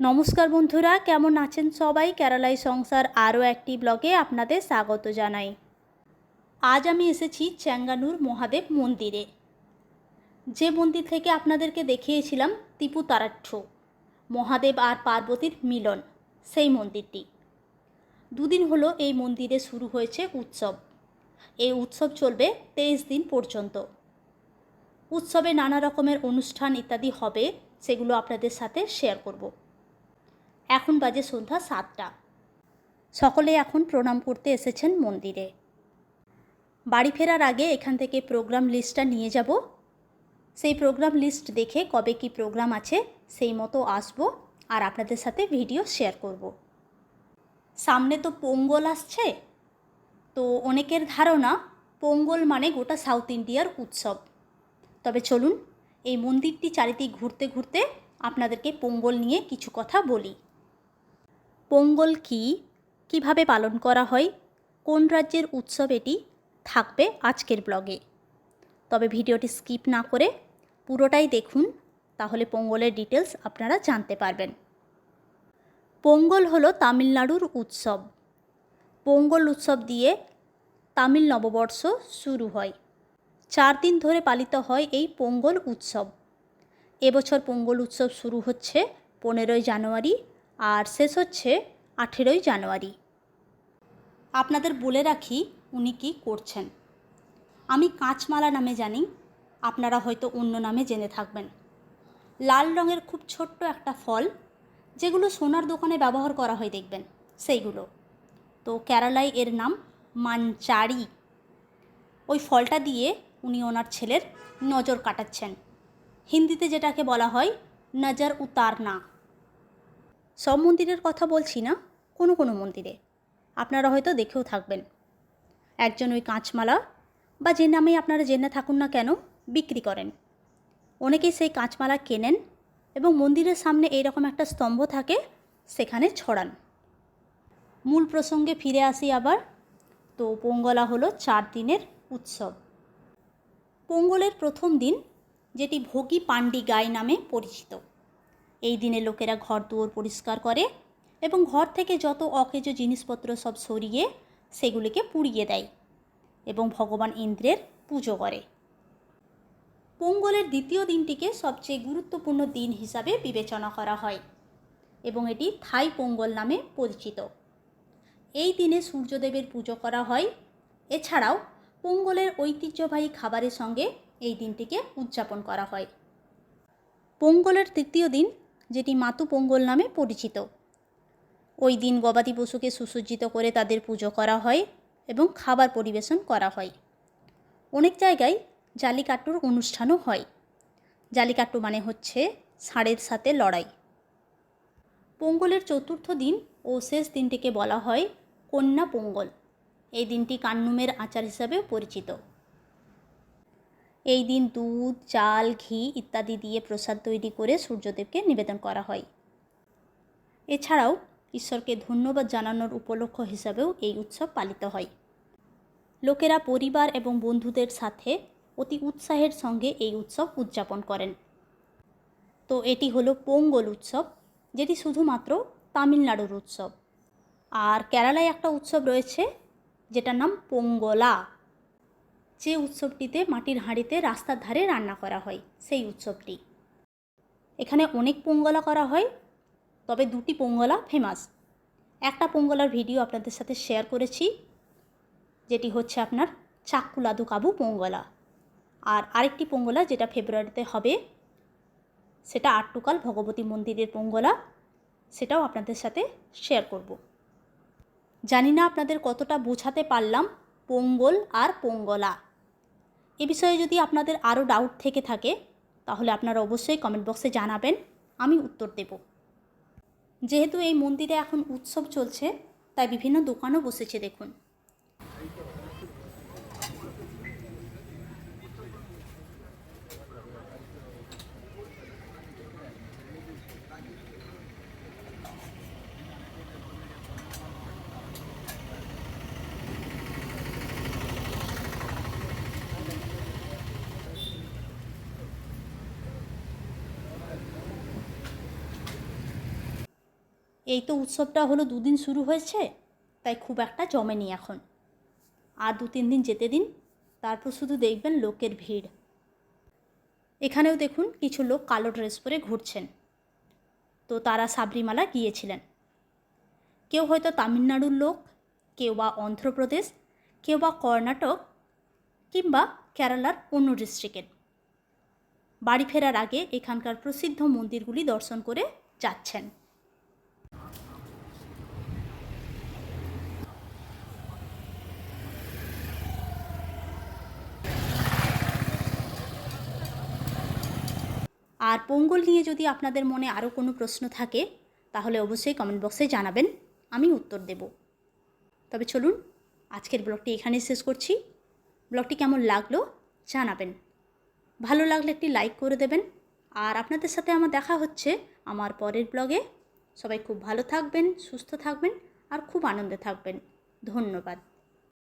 নমস্কার বন্ধুরা, কেমন আছেন সবাই? কেরালাই সংসার আরও একটি ব্লগে আপনাদের স্বাগত জানাই। আজ আমি এসেছি চ্যাঙ্গানুর মহাদেব মন্দিরে। যে মন্দির থেকে আপনাদেরকে দেখিয়েছিলাম টিপু তারাঠ্য মহাদেব আর পার্বতীর মিলন, সেই মন্দিরটি। দুদিন হলো এই মন্দিরে শুরু হয়েছে উৎসব। এই উৎসব চলবে তেইশ দিন পর্যন্ত। উৎসবে নানা রকমের অনুষ্ঠান ইত্যাদি হবে, সেগুলো আপনাদের সাথে শেয়ার করব। এখন বাজে সন্ধ্যা সাতটা। সকলে এখন প্রণাম করতে এসেছেন মন্দিরে। বাড়ি ফেরার আগে এখান থেকে প্রোগ্রাম লিস্টটা নিয়ে যাব। সেই প্রোগ্রাম লিস্ট দেখে কবে কি প্রোগ্রাম আছে সেই মতো আসব আর আপনাদের সাথে ভিডিও শেয়ার করব। সামনে তো পোঙ্গল আসছে। তো অনেকের ধারণা পোঙ্গল মানে গোটা সাউথ ইন্ডিয়ার উৎসব। তবে চলুন, এই মন্দিরটি চারিদিক ঘুরতে ঘুরতে আপনাদেরকে পোঙ্গল নিয়ে কিছু কথা বলি। পোঙ্গল কি? কীভাবে পালন করা হয়? কোন রাজ্যের উৎসব এটি? থাকবে আজকের ব্লগে। তবে ভিডিওটি স্কিপ না করে পুরোটাই দেখুন, তাহলে পোঙ্গলের ডিটেলস আপনারা জানতে পারবেন। পোঙ্গল হলো তামিলনাড়ুর উৎসব। পোঙ্গল উৎসব দিয়ে তামিল নববর্ষ শুরু হয়। চার দিন ধরে পালিত হয় এই পোঙ্গল উৎসব। এবছর পোঙ্গল উৎসব শুরু হচ্ছে পনেরোই জানুয়ারি আর শেষ হচ্ছে আঠেরোই জানুয়ারি। আপনাদের বলে রাখি উনি কি করছেন। আমি কাঁচমালা নামে জানি, আপনারা হয়তো অন্য নামে জেনে থাকবেন। লাল রঙের খুব ছোট্ট একটা ফল, যেগুলো সোনার দোকানে ব্যবহার করা হয় দেখবেন, সেইগুলো। তো কেরালায় এর নাম মানচারি ওই ফলটা দিয়ে উনি ওনার ছেলের নজর কাটাচ্ছেন। হিন্দিতে যেটাকে বলা হয়, নজর উতার উতারনা। সব মন্দিরের কথা বলছি না, কোনো কোনো মন্দিরে। আপনারা হয়তো দেখেও থাকবেন। একজন ওই কাঁচমালা বা যে নামেই আপনারা জেনে থাকুন না কেন, বিক্রি করেন। অনেকেই সেই কাঁচমালা কেনেন এবং মন্দিরের সামনে এইরকম একটা স্তম্ভ থাকে, সেখানে ছড়ান। মূল প্রসঙ্গে ফিরে আসি আবার। তো পোঙ্গলা হলো চার দিনের উৎসব। পোঙ্গলের প্রথম দিন, যেটি ভোগী পাণ্ডি গাই নামে পরিচিত। এই দিনে লোকেরা ঘর দুয়ার পরিষ্কার করে এবং ঘর থেকে যত অকেজ জিনিসপত্র সব সরিয়ে সেগুলিকে পুড়িয়ে দেয় এবং ভগবান ইন্দ্রের পুজো করে। পোঙ্গলের দ্বিতীয় দিনটিকে সবচেয়ে গুরুত্বপূর্ণ দিন হিসাবে বিবেচনা করা হয় এবং এটি থাই পোঙ্গল নামে পরিচিত। এই দিনে সূর্যদেবের পুজো করা হয়। এছাড়াও পোঙ্গলের ঐতিহ্যবাহী খাবারের সঙ্গে এই দিনটিকে উদযাপন করা হয়। পোঙ্গলের তৃতীয় দিন যেটি মাতু পোঙ্গল নামে পরিচিত। ওই দিন গবাদি পশুকে সুসজ্জিত করে তাদের পুজো করা হয় এবং খাবার পরিবেশন করা হয়। অনেক জায়গায় জালিকাট্টুর অনুষ্ঠানও হয়। জালিকাট্টু মানে হচ্ছে ষাঁড়ের সাথে লড়াই। পোঙ্গলের চতুর্থ দিন ও শেষ দিনটিকে বলা হয় কন্যা পোঙ্গল। এই দিনটি কান্নুমের আচার হিসাবেও পরিচিত। এই দিন দুধ, চাল, ঘি ইত্যাদি দিয়ে প্রসাদ তৈরি করে সূর্যদেবকে নিবেদন করা হয়। এছাড়াও ঈশ্বরকে ধন্যবাদ জানানোর উপলক্ষ হিসাবেও এই উৎসব পালিত হয়। লোকেরা পরিবার এবং বন্ধুদের সাথে অতি উৎসাহের সঙ্গে এই উৎসব উদযাপন করেন। তো এটি হলো পোঙ্গল উৎসব, যেটি শুধুমাত্র তামিলনাড়ুর উৎসব। আর কেরালায় একটা উৎসব রয়েছে, যেটার নাম পোঙ্গলা। যে উৎসবটিতে মাটির হাঁড়িতে রাস্তার ধারে রান্না করা হয়, সেই উৎসবটি। এখানে অনেক পোঙ্গলা করা হয়, তবে দুটি পোঙ্গলা ফেমাস একটা পোঙ্গলার ভিডিও আপনাদের সাথে শেয়ার করেছি, যেটি হচ্ছে আপনার চাক্কুলাদু কাবু পোঙ্গলা। আর আরেকটি পোঙ্গলা যেটা ফেব্রুয়ারিতে হবে, সেটা আটটুকাল ভগবতী মন্দিরের পোঙ্গলা, সেটাও আপনাদের সাথে শেয়ার করব। জানি না আপনাদের কতটা বোঝাতে পারলাম, পোঙ্গল আর পোঙ্গলা। এ বিষয়ে যদি আপনাদের আরও ডাউট থেকে থাকে, তাহলে আপনারা অবশ্যই কমেন্ট বক্সে জানাবেন, আমি উত্তর দেব। যেহেতু এই মন্দিরে এখন উৎসব চলছে, তাই বিভিন্ন দোকানও বসেছে দেখুন। এই তো উৎসবটা হলো দুদিন শুরু হয়েছে, তাই খুব একটা জমেনি এখন। আর দু তিন দিন যেতে দিন, তারপর শুধু দেখবেন লোকের ভিড়। এখানেও দেখুন কিছু লোক কালো ড্রেস পরে ঘুরছেন। তো তারা সাবরিমালা গিয়েছিলেন। কেউ হয়তো তামিলনাড়ুর লোক, কেউ বা অন্ধ্রপ্রদেশ, কেউ বা কর্ণাটক, কিংবা কেরালার অন্য ডিস্ট্রিক্টের। বাড়ি ফেরার আগে এখানকার প্রসিদ্ধ মন্দিরগুলি দর্শন করে যাচ্ছেন। আর পোঙ্গল নিয়ে যদি আপনাদের মনে আরও কোনো প্রশ্ন থাকে, তাহলে অবশ্যই কমেন্ট বক্সে জানাবেন, আমি উত্তর দেব। তবে চলুন, আজকের ব্লগটি এখানেই শেষ করছি। ব্লগটি কেমন লাগল জানাবেন। ভালো লাগলে একটি লাইক করে দেবেন। আর আপনাদের সাথে আমার দেখা হচ্ছে আমার পরের ব্লগে। সবাই খুব ভালো থাকবেন সুস্থ থাকবেন আর খুব আনন্দে থাকবেন। ধন্যবাদ।